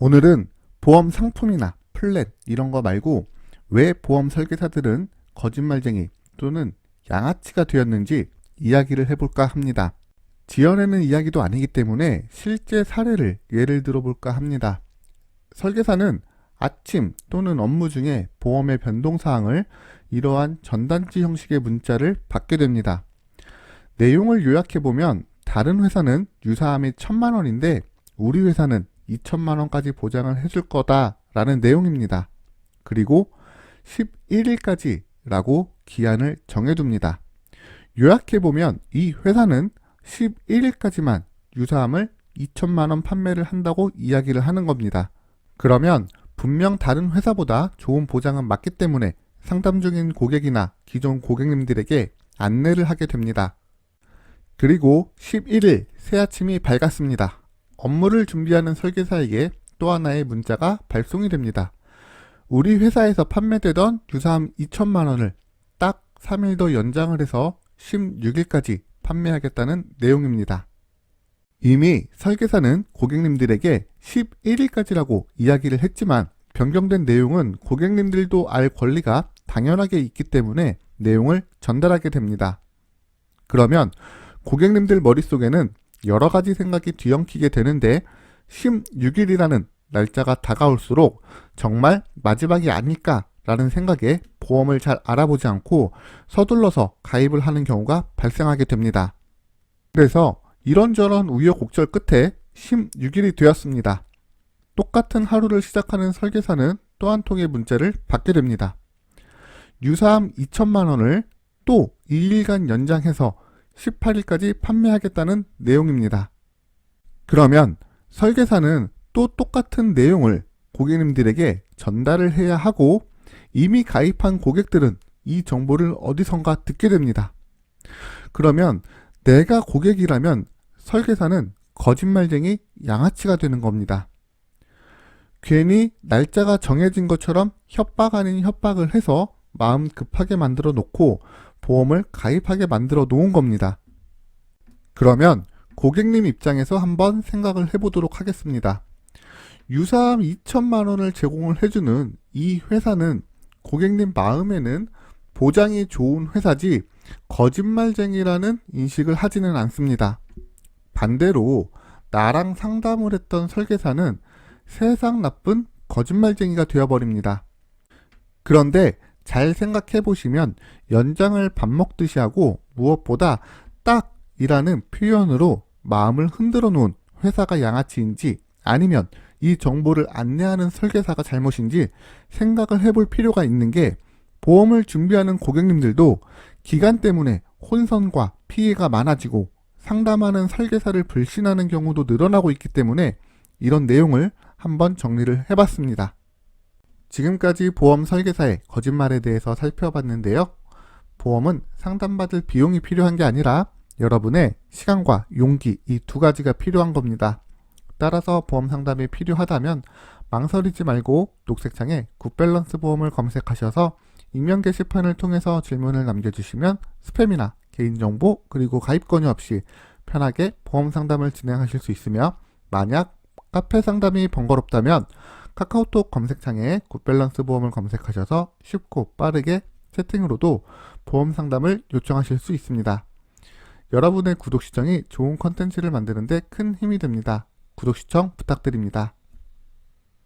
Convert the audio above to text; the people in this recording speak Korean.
오늘은 보험 상품이나 플랜 이런 거 말고 왜 보험 설계사들은 거짓말쟁이 또는 양아치가 되었는지 이야기를 해볼까 합니다. 지어내는 이야기도 아니기 때문에 실제 사례를 예를 들어볼까 합니다. 설계사는 아침 또는 업무 중에 보험의 변동사항을 이러한 전단지 형식의 문자를 받게 됩니다. 내용을 요약해보면 다른 회사는 유사함이 천만 원인데 우리 회사는 2천만 원까지 보장을 해줄 거다라는 내용입니다. 그리고 11일까지라고 기한을 정해둡니다. 요약해보면 이 회사는 11일까지만 유사함을 2천만 원 판매를 한다고 이야기를 하는 겁니다. 그러면 분명 다른 회사보다 좋은 보장은 맞기 때문에 상담 중인 고객이나 기존 고객님들에게 안내를 하게 됩니다. 그리고 11일 새 아침이 밝았습니다. 업무를 준비하는 설계사에게 또 하나의 문자가 발송이 됩니다. 우리 회사에서 판매되던 유사함 2천만 원을 딱 3일 더 연장을 해서 16일까지 판매하겠다는 내용입니다. 이미 설계사는 고객님들에게 11일까지라고 이야기를 했지만 변경된 내용은 고객님들도 알 권리가 당연하게 있기 때문에 내용을 전달하게 됩니다. 그러면 고객님들 머릿속에는 여러 가지 생각이 뒤엉키게 되는데 16일이라는 날짜가 다가올수록 정말 마지막이 아닐까라는 생각에 보험을 잘 알아보지 않고 서둘러서 가입을 하는 경우가 발생하게 됩니다. 그래서 이런저런 우여곡절 끝에 16일이 되었습니다. 똑같은 하루를 시작하는 설계사는 또 한 통의 문자를 받게 됩니다. 유사함 2천만 원을 또 2일간 연장해서 18일까지 판매하겠다는 내용입니다. 그러면 설계사는 또 똑같은 내용을 고객님들에게 전달을 해야 하고 이미 가입한 고객들은 이 정보를 어디선가 듣게 됩니다. 그러면 내가 고객이라면 설계사는 거짓말쟁이 양아치가 되는 겁니다. 괜히 날짜가 정해진 것처럼 협박 아닌 협박을 해서 마음 급하게 만들어 놓고 보험을 가입하게 만들어 놓은 겁니다. 그러면 고객님 입장에서 한번 생각을 해보도록 하겠습니다. 유사함 2천만 원을 제공을 해주는 이 회사는 고객님 마음에는 보장이 좋은 회사지 거짓말쟁이라는 인식을 하지는 않습니다. 반대로 나랑 상담을 했던 설계사는 세상 나쁜 거짓말쟁이가 되어버립니다. 그런데 잘 생각해 보시면 연장을 밥 먹듯이 하고 무엇보다 딱이라는 표현으로 마음을 흔들어 놓은 회사가 양아치인지 아니면 이 정보를 안내하는 설계사가 잘못인지 생각을 해볼 필요가 있는 게 보험을 준비하는 고객님들도 기간 때문에 혼선과 피해가 많아지고 상담하는 설계사를 불신하는 경우도 늘어나고 있기 때문에 이런 내용을 한번 정리를 해봤습니다. 지금까지 보험 설계사의 거짓말에 대해서 살펴봤는데요. 보험은 상담받을 비용이 필요한 게 아니라 여러분의 시간과 용기 이 두 가지가 필요한 겁니다. 따라서 보험 상담이 필요하다면 망설이지 말고 녹색창에 굿밸런스 보험을 검색하셔서 익명 게시판을 통해서 질문을 남겨주시면 스팸이나 개인정보 그리고 가입 권유 없이 편하게 보험 상담을 진행하실 수 있으며 만약 카페 상담이 번거롭다면 카카오톡 검색창에 굿밸런스 보험을 검색하셔서 쉽고 빠르게 채팅으로도 보험 상담을 요청하실 수 있습니다. 여러분의 구독 시청이 좋은 컨텐츠를 만드는데 큰 힘이 됩니다. 구독 시청 부탁드립니다.